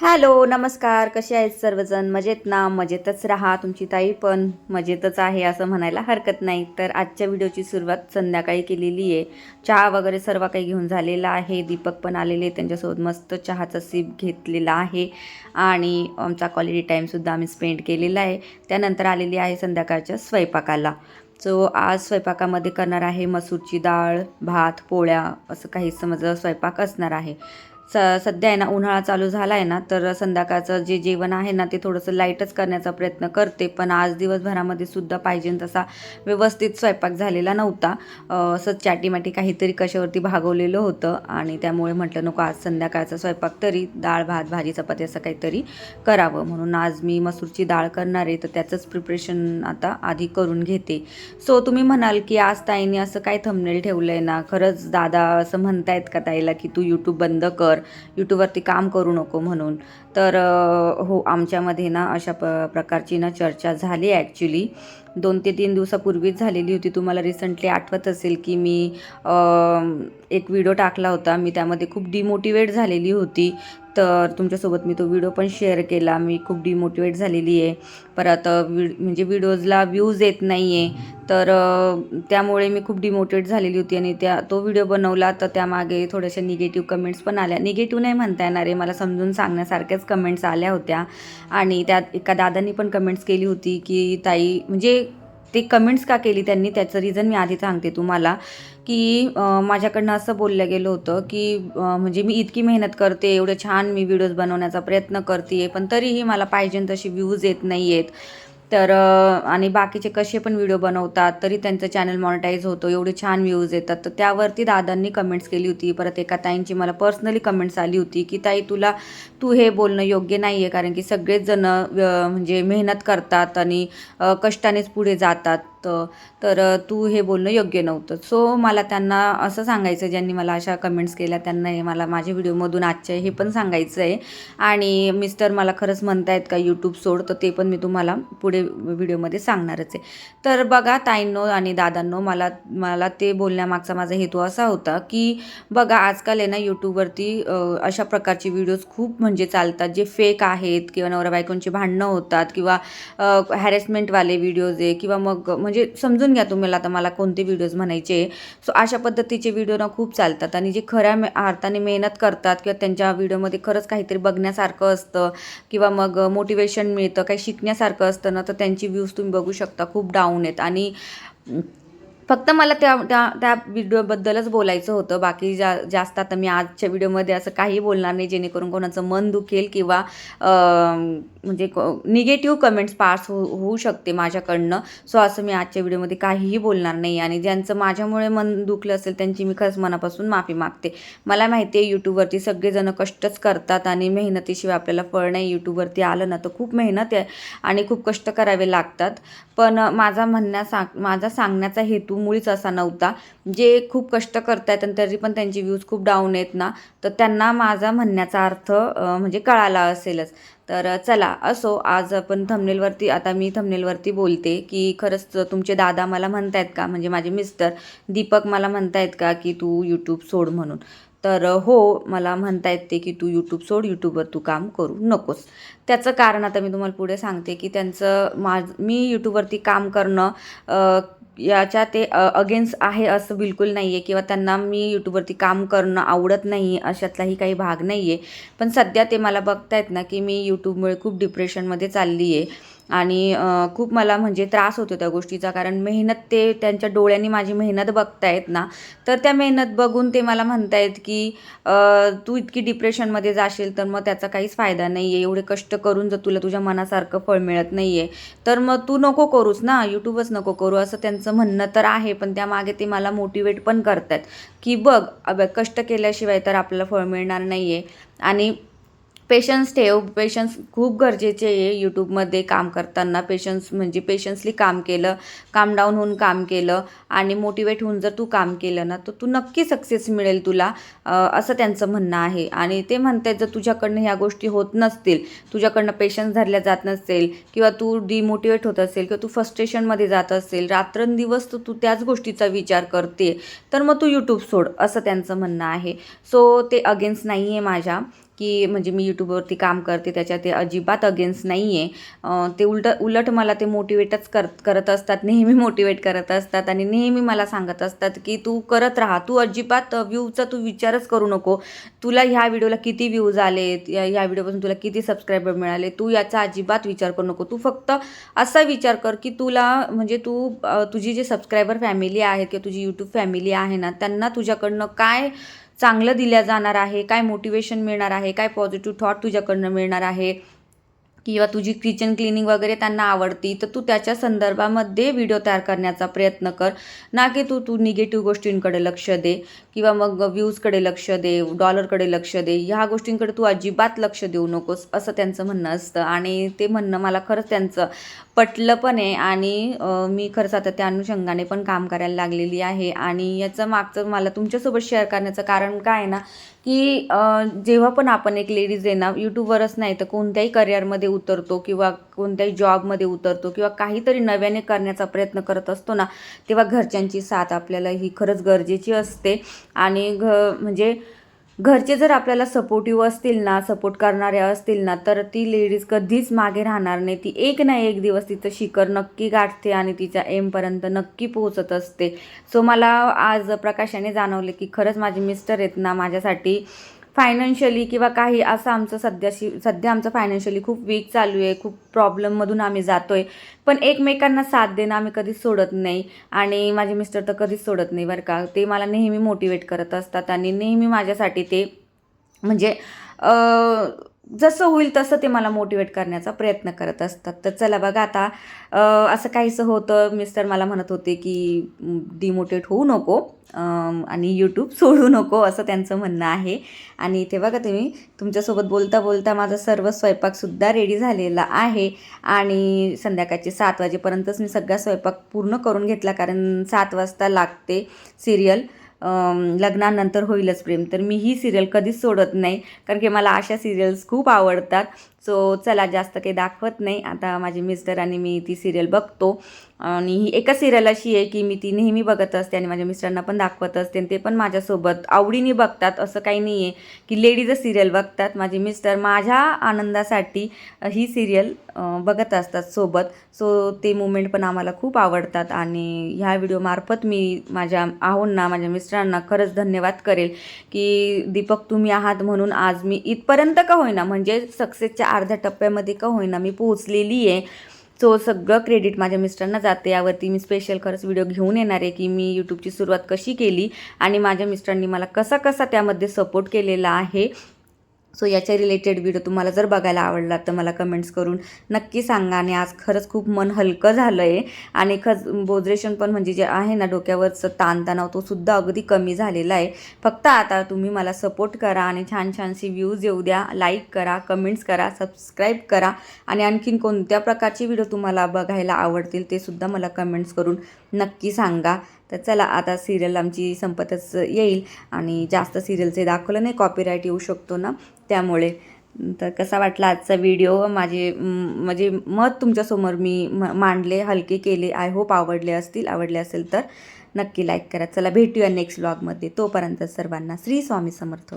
Hello नमस्कार. कसे आहेत सर्वजण? मजेत ना? मजेतच राहा. तुमची ताई पण मजेतच आहे असं म्हणायला हरकत नाही. तर आजच्या व्हिडिओची सुरुवात संध्याकाळी केलेली आहे. चहा वगैरे सर्व काही घेऊन झालेला आहे. दीपक पण आलेले त्यांच्यासोबत मस्त चहाचा सीप घेतलेला आहे. आणि आमचा क्वालिटी टाईमसुद्धा आम्ही स्पेंड केलेला आहे. त्यानंतर आलेली आहे संध्याकाळच्या स्वयंपाकाला. सो आज स्वयंपाकामध्ये करणार आहे मसूरची डाळ भात पोळ्या असं काही समज स्वयंपाक असणार आहे. स सध्या आहे ना उन्हाळा चालू झाला आहे ना तर संध्याकाळचं जे जेवण आहे ना ते थोडंसं लाईटच करण्याचा प्रयत्न करते. पण आज दिवसभरामध्ये सुद्धा पाहिजे तसा व्यवस्थित स्वयंपाक झालेला नव्हता. असंच असं चाटीमाटी काहीतरी कशावरती भागवलेलं होतं आणि त्यामुळे म्हटलं नको आज संध्याकाळचा स्वयंपाक तरी डाळ भात भाजी चपाती असं काहीतरी करावं. म्हणून आज मी मसूरची डाळ करणार आहे तर त्याचंच प्रिपरेशन आता आधी करून घेते. सो तुम्ही म्हणाल की आज ताईने असं काय थंबनेल ठेवलं आहे ना? खरंच दादा असं म्हणतायत का ताईला की तू यूट्यूब बंद कर? यूट्यूबवरती काम करू नको म्हणून. तर हो आमच्यामध्ये ना अशा प प्रकारची ना चर्चा झाली ॲक्च्युली दोन ते तीन दिवसापूर्वीच झालेली होती. तुम्हाला रिसंटली आठवत असेल की मी एक व्हिडिओ टाकला होता. मी त्यामध्ये खूप डिमोटिवेट झालेली होती. तर तुमच्यासोबत मी तो व्हिडिओ पण शेअर केला. मी खूप डिमोटिवेट झालेली आहे. परत वि म्हणजे व्हिडिओजला व्ह्यूज येत नाही आहे तर त्यामुळे मी खूप डिमोटिवेट झालेली होती आणि त्या तो व्हिडिओ बनवला तर त्यामागे थोड्याशा निगेटिव्ह कमेंट्स पण आल्या. निगेटिव्ह नाही म्हणता येणार आहे. मला समजून सांगण्यासारख्याच कमेंट्स आल्या होत्या. आणि त्यात एका दादांनी पण कमेंट्स केली होती की ताई म्हणजे ते कमेंट्स का केली त्यांनी? त्याचं रिझन मी आधी सांगते तुम्हाला. की माझ्याकडनं असं बोललं गेलं होतं की म्हणजे मी इतकी मेहनत करते एवढे छान मी व्हिडिओज बनवण्याचा प्रयत्न करते पण तरीही मला पाहिजे तशी व्ह्यूज येत नाही आहेत तर आणि बाकीचे कसे पण व्हिडिओ बनवतात तरी त्यांचं चॅनल मॉनिटाईज होतो एवढे छान व्ह्यूज येतात. तर त्यावरती दादांनी कमेंट्स केली होती परत एका ताईंची मला पर्सनली कमेंट्स आली होती की ताई तुला तू हे बोलणं योग्य नाही आहे कारण की सगळेच जण म्हणजे मेहनत करतात आणि कष्टानेच पुढे जातात. तर तर तू हे बोलणं योग्य नव्हतं. सो मला त्यांना असं सांगायचं ज्यांनी मला अशा कमेंट्स केल्या त्यांना हे मला माझ्या व्हिडिओमधून आजच्या हे पण सांगायचं आहे आणि मिस्टर मला खरंच म्हणतायत का यूट्यूब सोड. तर ते पण मी तुम्हाला पुढे व्हिडिओमध्ये सांगणारच आहे. तर बघा ताईंनो आणि दादांनो मला मला ते बोलण्यामागचा माझा हेतू असा होता की बघा आजकाल आहे ना यूट्यूबवरती अशा प्रकारचे व्हिडिओज खूप म्हणजे चालतात जे फेक आहेत किंवा नवरा बायकोंची भांडणं होतात किंवा हॅरेसमेंटवाले व्हिडिओज आहे किंवा मग म्हणजे समजून घ्या तुम्हाला आता मला कोणते व्हिडिओज म्हणायचे सो अशा पद्धतीचे व्हिडिओ ना खूप चालतात आणि जे खऱ्या मे अर्थाने मेहनत करतात किंवा त्यांच्या व्हिडिओमध्ये खरंच काहीतरी बघण्यासारखं असतं किंवा मग मोटिवेशन मिळतं काही शिकण्यासारखं असतं ना तर त्यांची व्ह्यूज तुम्ही बघू शकता खूप डाऊन आहेत. आणि फक्त मला त्या त्या त्या व्हिडिओबद्दलच बोलायचं होतं. बाकी जा जास्त आता मी आजच्या व्हिडिओमध्ये असं काही बोलणार नाही जेणेकरून कोणाचं मन दुखेल किंवा म्हणजे निगेटिव्ह कमेंट्स पास हो होऊ शकते माझ्याकडनं. सो असं मी आजच्या व्हिडिओमध्ये काहीही बोलणार नाही. आणि ज्यांचं माझ्यामुळे मन दुखलं असेल त्यांची मी खरंच मनापासून माफी मागते. मला माहिती आहे यूट्यूबवरती सगळेजणं कष्टच करतात आणि मेहनतीशिवाय आपल्याला फळ नाही. यूट्यूबवरती आलं ना तर खूप मेहनत आहे आणि खूप कष्ट करावे लागतात. पण माझा म्हणण्या सांग माझा सांगण्याचा हेतू मुळीच असा नव्हता. जे खूप कष्ट करतायत आणि तरी पण त्यांची व्ह्यूज खूप डाऊन आहेत ना तर त्यांना माझा म्हणण्याचा अर्थ म्हणजे कळाला असेलच. तर चला असो आज आपण थंबनेलवरती आता मी थंबनेलवरती बोलते की खरंच तुमचे दादा मला म्हणतायत का? म्हणजे माझे मिस्टर दीपक मला म्हणतायत का की तू यूट्यूब सोड म्हणून? तर हो मला म्हणता ते की तू यूट्यूब सोड यूट्यूबवर तू काम करू नकोस. त्याचं कारण आता मी तुम्हाला पुढे सांगते की त्यांचं माझ मी यूट्यूबवरती काम करणं याच्या ते अगेन्स्ट आहे असं बिलकुल नाही आहे किंवा त्यांना मी यूट्यूबवरती काम करणं आवडत नाही अशातलाही काही भाग नाही आहे पण सध्या ते मला बघतायत ना की मी यूट्यूबमुळे खूप डिप्रेशनमध्ये चालली आहे आणि खूप मला म्हणजे त्रास होतो त्या गोष्टीचा कारण मेहनत ते त्यांच्या डोळ्यांनी माझी मेहनत बघतायत ना तर त्या मेहनत बघून ते मला म्हणतायत की तू इतकी डिप्रेशनमध्ये जाशील तर मग त्याचा काहीच फायदा नाही आहे एवढे कष्ट करून जर तुला तुझ्या मनासारखं फळ मिळत नाही आहे तर मग तू नको करूस ना यूट्यूबच नको करू असं त्यांचं म्हणणं तर आहे पण त्यामागे ते मला मोटिवेट पण करतात की बघ अब कष्ट केल्याशिवाय तर आपल्याला फळ मिळणार नाही आहे आणि पेशन्स ठेव पेशन्स खूप गरजेचे आहे यूट्यूबमध्ये काम करताना. पेशन्स म्हणजे पेशन्सली काम केलं काम डाऊन होऊन काम केलं आणि मोटिवेट होऊन जर तू काम केलं ना तर तू नक्की सक्सेस मिळेल तुला असं त्यांचं म्हणणं आहे. आणि ते म्हणतात जर तुझ्याकडनं ह्या गोष्टी होत नसतील तुझ्याकडनं पेशन्स धरल्या जात नसेल किंवा तू डिमोटिवेट होत असेल किंवा तू फस्ट्रेशनमध्ये जात असेल रात्रंदिवस तर तू त्याच गोष्टीचा विचार करते तर मग तू यूट्यूब सोड असं त्यांचं म्हणणं आहे. सो ते अगेन्स्ट नाही आहे माझ्या. की म्हणजे मी यूट्यूबवरती काम करते त्याच्या ते अजिबात अगेन्स्ट नाही आहे ते उलट उलट मला ते मोटिवेटच कर करत असतात नेहमी मोटिवेट करत असतात आणि नेहमी मला सांगत असतात की तू करत राहा तू अजिबात व्ह्यूचा तू विचारच करू नको. तुला ह्या व्हिडिओला किती व्ह्यूज आलेत या ह्या व्हिडिओपासून तुला किती सबस्क्रायबर मिळाले तू याचा अजिबात विचार करू नको. तू फक्त असा विचार कर की तुला म्हणजे तू तुझी जी सबस्क्रायबर फॅमिली आहे किंवा तुझी यूट्यूब फॅमिली आहे ना त्यांना तुझ्याकडनं काय चांगलं दिल्या जाणार आहे काय मोटिवेशन मिळणार आहे काय पॉझिटिव्ह थॉट तुझ्याकडनं मिळणार आहे किंवा तुझी किचन क्लिनिंग वगैरे त्यांना आवडती तर तू त्याच्या संदर्भामध्ये व्हिडिओ तयार करण्याचा प्रयत्न कर. ना की तू तू निगेटिव्ह गोष्टींकडे लक्ष दे किंवा मग व्ह्यूजकडे लक्ष दे डॉलरकडे लक्ष दे. ह्या गोष्टींकडे तू अजिबात लक्ष देऊ नकोस असं त्यांचं म्हणणं असतं. आणि ते म्हणणं मला खरंच त्यांचं पटलं पण आहे आणि मी खरंच आता त्या अनुषंगाने पण काम करायला लागलेली आहे. आणि याचं मागचं मला तुमच्यासोबत शेअर करण्याचं कारण काय आहे ना की जेव्हा पण आपण एक लेडीज आहे ना यूट्यूबवरच नाही तर कोणत्याही करिअरमध्ये उतरतो किंवा कोणत्याही जॉबमध्ये उतरतो किंवा काहीतरी नव्याने करण्याचा प्रयत्न करत असतो ना तेव्हा घरच्यांची साथ आपल्याला ही खरंच गरजेची असते. आणि घ म्हणजे घरचे जर आपल्याला सपोर्टिव्ह असतील ना सपोर्ट करणारे असतील ना तर ती लेडीज कधीच मागे राहणार नाही. ती एक ना एक दिवस तिचं शिखर नक्की गाठते आणि तिच्या एमपर्यंत नक्की पोहोचत असते. सो मला आज प्रकाशाने जाणवले की खरंच माझे मिस्टर आहेत ना माझ्यासाठी फायनान्शियली किंवा काही असं आमचं सध्याशी सध्या आमचं फायनान्शियली खूप वीक चालू आहे खूप प्रॉब्लेममधून आम्ही जातो आहे पण एकमेकांना साथ देणं आम्ही कधीच सोडत नाही आणि माझे मिस्टर तर कधीच सोडत नाही बरं का. ते मला नेहमी मोटिवेट करत असतात आणि नेहमी माझ्यासाठी ते म्हणजे जसं होईल तसं ते मला मोटिवेट करण्याचा प्रयत्न करत असतात. तर चला बघा आता असं काहीसं होतं. मिस्टर मला म्हणत होते की डिमोटिवेट होऊ नको आणि यूट्यूब सोडू नको असं त्यांचं म्हणणं आहे. आणि इथे बघा तुम्ही तुमच्यासोबत बोलता बोलता माझा सर्व स्वयंपाकसुद्धा रेडी झालेला आहे. आणि संध्याकाळचे सात वाजेपर्यंतच मी सगळा स्वयंपाक पूर्ण करून घेतला कारण सात वाजता लागते सिरियल लग्नानंतर होईलच प्रेम. तर मी ही सिरियल कधीच सोडत नाही. कारण की मला अशा सिरियल्स खूप आवडतात. सो चला जास्त काही दाखवत नाही. आता माझे मिस्टर आणि मी ती सिरियल बघतो. आणि ही एका सिरियल अशी आहे की मी ती नेहमी बघत असते आणि माझ्या मिस्टरांना पण दाखवत असते. आणि ते पण माझ्यासोबत आवडीने बघतात. असं काही नाही आहे की लेडीजच सिरियल बघतात. माझे मिस्टर माझ्या आनंदासाठी ही सिरियल बघत असतात सोबत. सो ते मुमेंट पण आम्हाला खूप आवडतात. आणि ह्या व्हिडिओमार्फत मी माझ्या आहोंना माझ्या मिस्टरांना खरंच धन्यवाद करेल की दीपक तुम्ही आहात म्हणून आज मी इथपर्यंत का होईना म्हणजे सक्सेसच्या अर्ध्या टप्प्यामध्ये का होईना मी पोहोचलेली आहे. सो सगळं क्रेडिट माझ्या मिस्टरांना जाते. यावरती मी स्पेशल खरंच व्हिडिओ घेऊन येणार आहे की मी यूट्यूबची सुरुवात कशी केली आणि माझ्या मिस्टरांनी मला कसा कसा त्यामध्ये सपोर्ट केलेला आहे. सो याच्या रिलेटेड व्हिडिओ तुम्हाला जर बघायला आवडला तर मला कमेंट्स करून नक्की सांगा. आणि आज खरंच खूप मन हलकं झालं आहे आणि खज बोजरेशन पण म्हणजे जे आहे ना डोक्यावरचं ताणतणाव तो सुद्धा अगदी कमी झालेला आहे. फक्त आता तुम्ही मला सपोर्ट करा आणि छान छानशी व्ह्यूज येऊ द्या. लाईक करा कमेंट्स करा सबस्क्राईब करा. आणि आणखीन कोणत्या प्रकारचे व्हिडिओ तुम्हाला बघायला आवडतील ते सुद्धा मला कमेंट्स करून नक्की सांगा. तर चला आता सिरियल आमची संपतच येईल आणि जास्त सिरियलचे दाखवलं नाही कॉपीराईट येऊ शकतो ना त्यामुळे. तर कसा वाटला आजचा व्हिडिओ माझे म्हणजे मत तुमच्यासमोर मी म मांडले हलके केले. आय होप आवडले असतील आवडले असेल तर नक्की लाईक करा. चला भेटूया नेक्स्ट ब्लॉगमध्ये तोपर्यंत सर्वांना श्री स्वामी समर्थ.